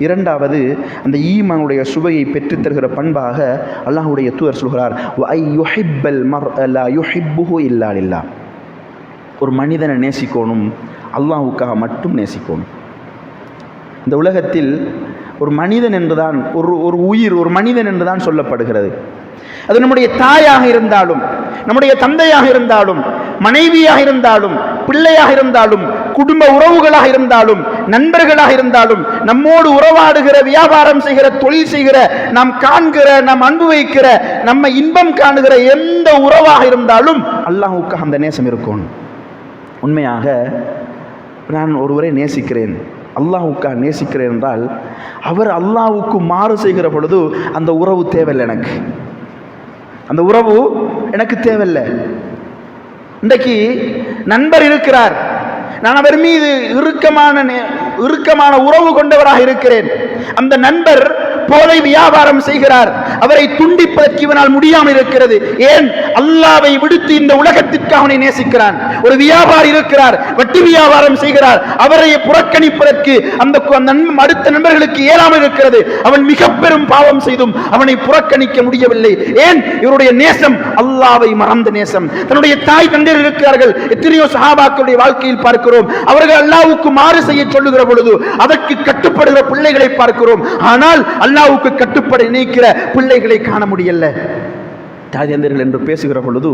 இரண்டாவது அந்த ஈமானுடைய சுவையை பெற்றுத்தருகிற பண்பாக அல்லாஹ்வுடைய தூதர் சொல்கிறார் "வஐ இல்லா ஒரு மனிதனை நேசிக்கணும் அல்லாஹுக்காக மட்டும் நேசிக்கணும். இந்த உலகத்தில் ஒரு மனிதன் என்றுதான் ஒரு ஒரு உயிர் ஒரு மனிதன் என்றுதான் சொல்லப்படுகிறது. அது நம்முடைய தாயாக இருந்தாலும் நம்முடைய தந்தையாக இருந்தாலும் மனைவியாக இருந்தாலும் பிள்ளையாக இருந்தாலும் குடும்ப உறவுகளாக இருந்தாலும் நண்பர்களாக இருந்தாலும் நம்மோடு உறவாடுகிற வியாபாரம் செய்கிற தொழில் செய்கிற நாம் காண்கிற நாம் அன்பு வைக்கிற நம்ம இன்பம் காணுகிற எந்த உறவாக இருந்தாலும் அல்லாஹுக்கு அந்த நேசம் இருக்கும் உண்மையாக நான் ஒருவரை நேசிக்கிறேன். அல்லாஹ்வுக்காக நேசிக்கிறேன் என்றால் அவர் அல்லாஹுக்கு மாறு செய்கிற பொழுது அந்த உறவு தேவையில்லை எனக்கு. அந்த உறவு எனக்கு தேவையில்லை. இன்றைக்கு நண்பர் இருக்கிறார். நான் அவர் மீது இறுக்கமான நே- இறுக்கமான உறவு கொண்டவராக இருக்கிறேன். அந்த நண்பர் போதை வியாபாரம் செய்கிறார். அவரை துண்டிப்பதற்கு இவனால் முடியாமல் இருக்கிறது. ஏன்? அல்லாவை விடுத்து இந்த உலகத்திற்கு அவனை நேசிக்கிறான். ஒரு வியாபாரி இருக்கிறார் வட்டி வியாபாரம் செய்கிறார். அவரை புறக்கணிப்பதற்கு அந்த அடுத்த நண்பர்களுக்கு இயலாமல் இருக்கிறது. அவன் மிக பெரும் பாவம் செய்தும் அவனை புறக்கணிக்க முடியவில்லை. ஏன்? இவருடைய நேசம் அல்லாவை மறந்த நேசம். தன்னுடைய தாய் தந்தையர் இருக்கிறார்கள். எத்தனையோ சஹாபாக்களுடைய வாழ்க்கையில் பார்க்கிறோம். அவர்கள் அல்லாவுக்கு மாறு செய்ய சொல்லுகிற பொழுது அதற்கு கட்டுப்படுகிற பிள்ளைகளை பார்க்கிறோம். ஆனால் அல்லா அல்லாவுக்கு கட்டுப்பட நினைக்கிற பிள்ளைகளை காண முடியல. தாயந்தர்கள் என்று பேசுகிற பொழுது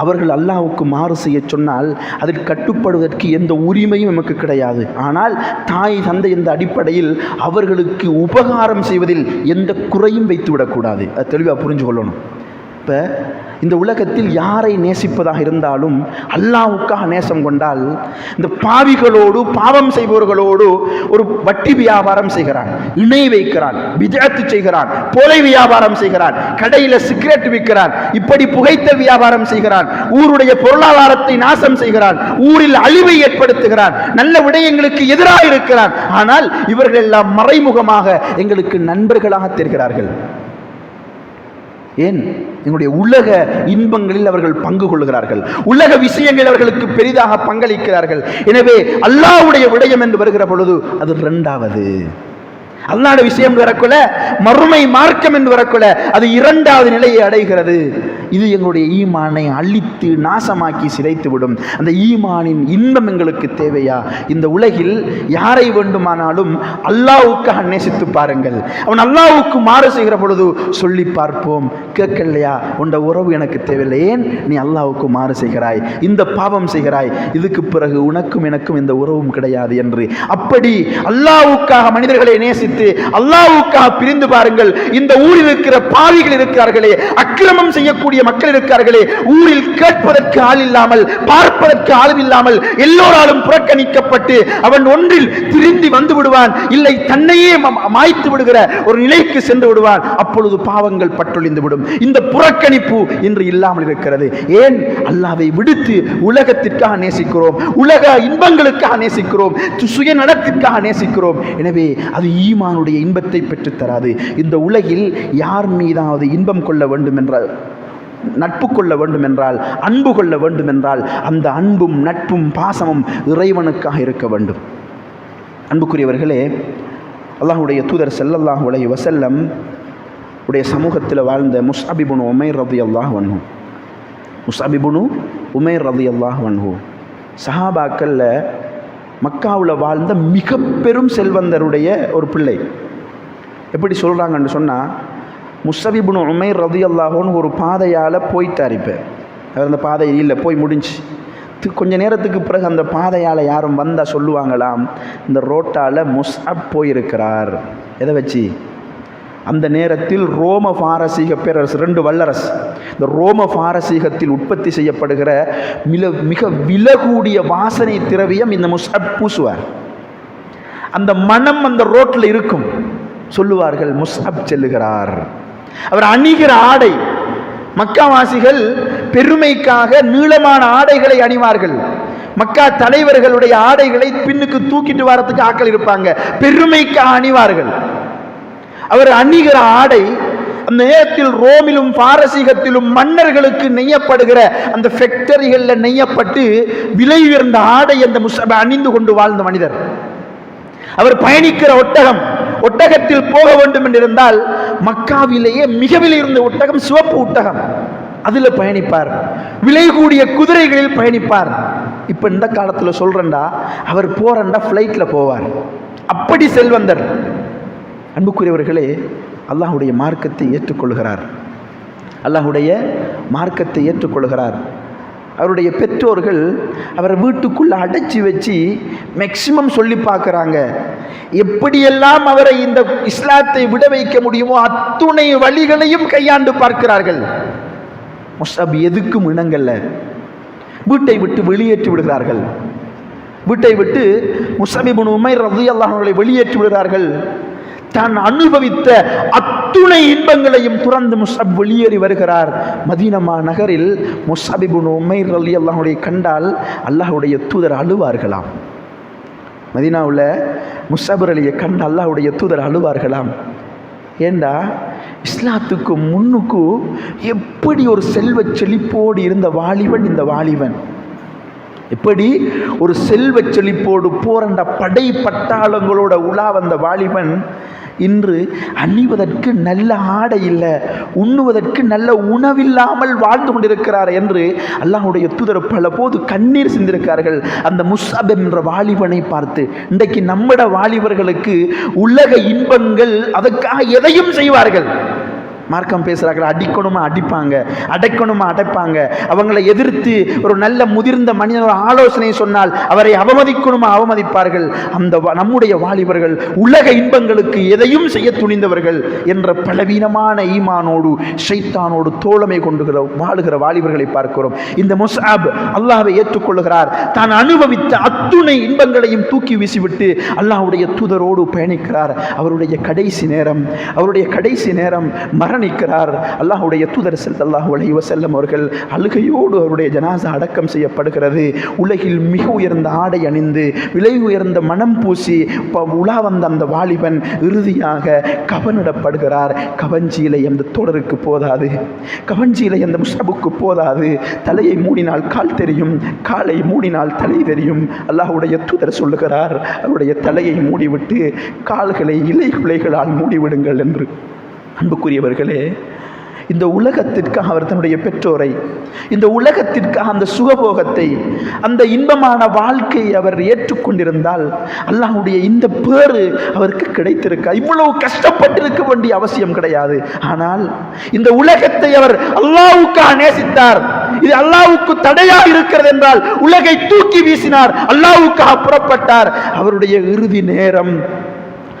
அவர்கள் அல்லாவுக்கு மாறு செய்ய சொன்னால் அதற்கு கட்டுப்படுவதற்கு எந்த உரிமையும் நமக்கு கிடையாது. ஆனால் தாய் தந்தை என்ற அடிப்படையில் அவர்களுக்கு உபகாரம் செய்வதில் எந்த குறையும் வைத்து விடக்கூடாது அது தெளிவாக புரிஞ்சு கொள்ளணும் இப்போ இந்த உலகத்தில் யாரை நேசிப்பதாக இருந்தாலும் அல்லாவுக்காக நேசம் கொண்டால் இந்த பாவிகளோடு பாவம் செய்பவர்களோடு ஒரு வட்டி வியாபாரம் செய்கிறான் இணை வைக்கிறான் விஜயத்து செய்கிறான் போலை வியாபாரம் செய்கிறான் கடையில் சிகரெட் விற்கிறான் இப்படி புகைத்த வியாபாரம் செய்கிறான் ஊருடைய பொருளாதாரத்தை நாசம் செய்கிறான் ஊரில் அழிவை ஏற்படுத்துகிறான் நல்ல விடயங்களுக்கு எதிராக இருக்கிறான். ஆனால் இவர்கள் எல்லாம் மறைமுகமாக எங்களுக்கு நண்பர்களாக தெரிகிறார்கள். ஏன்? எங்களுடைய உலக இன்பங்களில் அவர்கள் பங்கு கொள்கிறார்கள். உலக விஷயங்கள் அவர்களுக்கு பெரிதாக பங்களிக்கிறார்கள். எனவே அல்லாவுடைய விடயம் என்று வருகிற பொழுது அது இரண்டாவது. அல்லாட விஷயம் வரக்குள்ள மறுமை மார்க்கம் என்று வரக்குள்ள அது இரண்டாவது நிலையை அடைகிறது. இது எங்களுடைய ஈமானை அழித்து நாசமாக்கி சிதைத்து விடும் அந்த ஈமானின் இன்பம் எங்களுக்கு தேவையா? இந்த உலகில் யாரை வேண்டுமானாலும் அல்லாவுக்காக நேசித்து பாருங்கள். அவன் அல்லாவுக்கு மாறு செய்கிற பொழுது சொல்லி பார்ப்போம். கேட்கலையா? உண்ட உறவு எனக்கு தேவையில்லை. ஏன்? நீ அல்லாவுக்கு மாறு செய்கிறாய். இந்த பாவம் செய்கிறாய். இதுக்கு பிறகு உனக்கும் எனக்கும் இந்த உறவும் கிடையாது என்று. அப்படி அல்லாவுக்காக மனிதர்களை நேசித்து அல்லாவுக்காக பிரிந்து பாருங்கள். இந்த ஊரில் இருக்கிற பாவிகள் இருக்கிறார்களே அக்கிரமம் செய்யக்கூடிய மக்கள் இருக்கிறார்களே. ஊரில் கேட்பதற்கு ஆள் இல்லாமல் பார்ப்பதற்கு ஆள் இல்லாமல் எல்லோராலும் புறக்கணிக்கப்பட்டு அவன் ஒன்றில் திரும்பி வந்து விடுவான். இல்லை தன்னையே மாய்த்து விடுகிற ஒரு நிலைக்கு சென்று விடுவான். அப்பொழுது பாவங்கள் பட்டொழிந்து விடும். இந்த புறக்கணிப்பு இன்று இல்லாமல் இருக்கிறது. ஏன்? அல்லாவை விடுத்து உலகத்திற்காக நேசிக்கிறோம். உலக இன்பங்களுக்காக நேசிக்கிறோம். சுய நடத்திற்காக நேசிக்கிறோம். எனவே அது ஈமானுடைய இன்பத்தை பெற்றுத்தராது. இந்த உலகில் யார் மீதாவது இன்பம் கொள்ள வேண்டும் என்ற நட்பு கொள்ள வேண்டும் என்றால் அன்பு கொள்ள வேண்டும் என்றால் அந்த அன்பும் நட்பும் பாசமும் இறைவனுக்காக இருக்க வேண்டும். அன்புக்குரியவர்களே அல்லாஹுடைய தூதர் செல்லல்லாஹ் அலைஹி வசல்லம் உடைய சமூகத்தில் வாழ்ந்த முஸ்அபிபுனு உமேர் ரதி அல்லாஹ் வன்ஹு முஸ்அபிபுனு உமேர் ரதி அல்லாஹ் வன்ஹு சஹாபாக்களில் மக்காவில் வாழ்ந்த மிக பெரும் செல்வந்தருடைய ஒரு பிள்ளை. எப்படி சொல்கிறாங்கன்னு சொன்னால் முஸ்ஸபிபுனு உமை ரதி அல்லாஹோன்னு ஒரு பாதையால் போயிட்டார் இப்போ. அவர் அந்த பாதை இல்லை போய் முடிஞ்சு. கொஞ்ச நேரத்துக்கு பிறகு அந்த பாதையால் யாரும் வந்தால் சொல்லுவாங்களாம் இந்த ரோட்டால் முஸ்அப் போயிருக்கிறார். எதை வச்சு? அந்த நேரத்தில் ரோம பாரசீக பேரரசு ரெண்டு வல்லரசு. இந்த ரோம பாரசீகத்தில் உற்பத்தி செய்யப்படுகிற மிக மிக விலகூடிய வாசனை திரவியம் இந்த முஸ்அப் பூசுவார். அந்த மனம் அந்த ரோட்டில் இருக்கும். சொல்லுவார்கள் முஸ்அப் செல்லுகிறார். அவர் அணிகிற ஆடை. மக்காவாசிகள் பெருமைக்காக நீளமான ஆடைகளை அணிவார்கள். மக்கா தலைவர்களுடைய ஆடைகளை பின்னுக்கு தூக்கிட்டு வரத்துக்கு ஆக்கள் இருப்பாங்க. பெருமைக்காக அணிவார்கள். அவர் அணிகிற ஆடை அந்த நேரத்தில் ரோமிலும் பாரசீகத்திலும் மன்னர்களுக்கு நெய்யப்படுகிற அந்த ஃபேக்டரிகளில் நெய்யப்பட்டு விலை உயர்ந்த ஆடை அந்த முஸ் அணிந்து கொண்டு வாழ்ந்த மனிதர். அவர் பயணிக்கிற ஒட்டகம். ஒட்டகத்தில் போக வேண்டும் என்றிருந்தால் மக்காவிலேயே மிக விலை இருந்த ஒட்டகம் சிவப்பு ஒட்டகம். அதில் பயணிப்பார். விலை கூடிய குதிரைகளில் பயணிப்பார். இப்போ இந்த காலத்தில் சொல்கிறண்டா அவர் போகிறண்டா ஃப்ளைட்டில் போவார். அப்படி செல்வந்தர். அன்புக்குரியவர்களே அல்லாஹுடைய மார்க்கத்தை ஏற்றுக்கொள்கிறார். அல்லாஹுடைய மார்க்கத்தை ஏற்றுக்கொள்கிறார். அவருடைய பெற்றோர்கள் அவரை வீட்டுக்குள்ளே அடைச்சி வச்சு மேக்சிமம் சொல்லி பார்க்குறாங்க. எப்படியெல்லாம் அவரை இந்த இஸ்லாத்தை விட வைக்க முடியுமோ அத்துணை வழிகளையும் கையாண்டு பார்க்கிறார்கள். முஸ்அப் எதுக்கும் இணங்கல்ல வீட்டை விட்டு வெளியேற்றி விடுகிறார்கள். வீட்டை விட்டு முசபிபுன் உமை ரதி அல்லாஹர்களை வெளியேற்றி விடுகிறார்கள். தான் அனுபவித்த அத்துணை இன்பங்களையும் துறந்து முஸ்அப் வெளியேறி வருகிறார். மதீனமா நகரில் முஸ்அபிபுன் உமைர் அல்லாஹுடைய கண்டால் அல்லாஹுடைய தூதர் அழுவார்களாம். மதீனாவில் முஸ்அபர் அலியை கண்டு அல்லாஹுடைய தூதர் அழுவார்களாம். ஏண்டா? இஸ்லாத்துக்கு முன்னுக்கு எப்படி ஒரு செல்வ செழிப்போடு இருந்த வாலிபன் இந்த வாலிபன்? எப்படி ஒரு செல்வ செழிப்போடு போரண்ட படை பட்டாளங்களோட உலா வந்த வாலிபன் இன்று அணிவதற்கு நல்ல ஆடை இல்லை உண்ணுவதற்கு நல்ல உணவில்லாமல் வாழ்ந்து கொண்டிருக்கிறார் என்று அல்லாஹ்வுடைய தூதர் பல போது கண்ணீர் சிந்திருக்கிறார்கள். அந்த முஸ்அப் என்ற வாலிபனை பார்த்து இன்றைக்கு நம்மட வாலிபர்களுக்கு உலக இன்பங்கள் அதற்காக எதையும் செய்வார்கள்? மார்க்கம் பேசுகிறார்கள் அடிக்கணுமா அடிப்பாங்க அடைக்கணுமா அடைப்பாங்க. அவங்களை எதிர்த்து ஒரு நல்ல முதிர்ந்த மனிதன் ஒரு ஆலோசனை சொன்னால் அவரை அவமதிக்கணுமா அவமதிப்பார்கள். அந்த நம்முடைய வாலிபர்கள் உலக இன்பங்களுக்கு எதையும் செய்ய துணிந்தவர்கள் என்ற பலவீனமான ஈமானோடு ஷைத்தானோடு தோழமை கொண்டுகிற வாழுகிற வாலிபர்களை பார்க்கிறோம். இந்த முசாப் அல்லாவை ஏற்றுக்கொள்கிறார் தான் அனுபவித்த அத்துணை இன்பங்களையும் தூக்கி வீசிவிட்டு அல்லாஹ்வுடைய தூதரோடு பயணிக்கிறார். அவருடைய கடைசி நேரம் அவருடைய கடைசி நேரம் மரணிக்கிறார். அல்லாஹுடைய தூதர் செல்லாஹு அலைஹி வசல்லம் அவர்கள் அழுகையோடு அவருடைய ஜனாசா அடக்கம் செய்யப்படுகிறது. உலகில் மிக உயர்ந்த ஆடை அணிந்து விலை உயர்ந்த மனம் பூசி உலா வந்த அந்த வாலிபன் இறுதியாக கவனிடப்படுகிறார். கவஞ்சியிலை அந்த தோழருக்கு போதாது. கவஞ்சியிலை அந்த முஷபுக்கு போதாது. தலையை மூடினால் கால் தெரியும் காலை மூடினால் தலை தெரியும். அல்லாஹுடைய தூதர் சொல்லுகிறார் அவருடைய தலையை மூடிவிட்டு கால்களை இலை குலைகளால் மூடிவிடுங்கள் என்று. அன்புக்குரியவர்களே இந்த உலகத்திற்காக அவர் தன்னுடைய பெற்றோரை இந்த உலகத்திற்காக அந்த சுகபோகத்தை அந்த இன்பமான வாழ்க்கையை அவர் ஏற்றுக்கொண்டிருந்தால் அல்லாஹுடைய இந்த பேறு அவருக்கு கிடைத்திருக்க? இவ்வளவு கஷ்டப்பட்டிருக்க வேண்டிய அவசியம் கிடையாது. ஆனால் இந்த உலகத்தை அவர் அல்லாவுக்காக நேசித்தார். இது அல்லாவுக்கு தடையா இருக்கிறது என்றால் உலகை தூக்கி வீசினார். அல்லாஹ்வுக்காக புறப்பட்டார். அவருடைய இறுதி நேரம்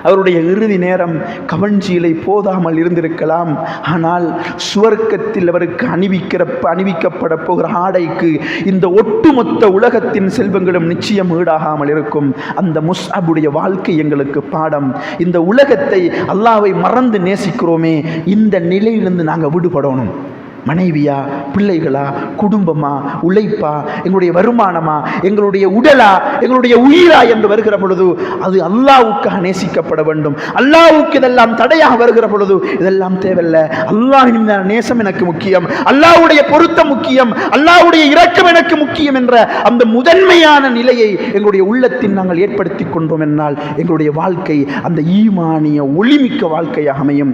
அவருடைய இறுதி நேரம் கவஞ்சியிலை போதாமல் இருந்திருக்கலாம். ஆனால் சுவர்க்கத்தில் அவருக்கு அணிவிக்கிற அணிவிக்கப்பட போகிற ஆடைக்கு இந்த ஒட்டுமொத்த உலகத்தின் செல்வங்களும் நிச்சயம் ஈடாகாமல் இருக்கும். அந்த முஸ்அபுடைய வாழ்க்கை எங்களுக்கு பாடம். இந்த உலகத்தை அல்லாவை மறந்து நேசிக்கிறோமே. இந்த நிலையிலிருந்து நாங்கள் விடுபடணும். மனைவியா பிள்ளைகளா குடும்பமா உழைப்பா எங்களுடைய வருமானமா எங்களுடைய உடலா எங்களுடைய உயிரா என்று வருகிற பொழுது அது அல்லாவுக்காக நேசிக்கப்பட வேண்டும். அல்லாவுக்கு இதெல்லாம் தடையாக வருகிற பொழுது இதெல்லாம் தேவையில்ல. அல்லாஹின் நேசம் எனக்கு முக்கியம். அல்லாஹ்வுடைய பொருத்தம் முக்கியம். அல்லாஹ்வுடைய இரக்கம் எனக்கு முக்கியம் என்ற அந்த முதன்மையான நிலையை எங்களுடைய உள்ளத்தில் நாங்கள் ஏற்படுத்தி கொண்டோம் என்னால் எங்களுடைய வாழ்க்கை அந்த ஈமானிய ஒளிமிக்க வாழ்க்கையாக அமையும்.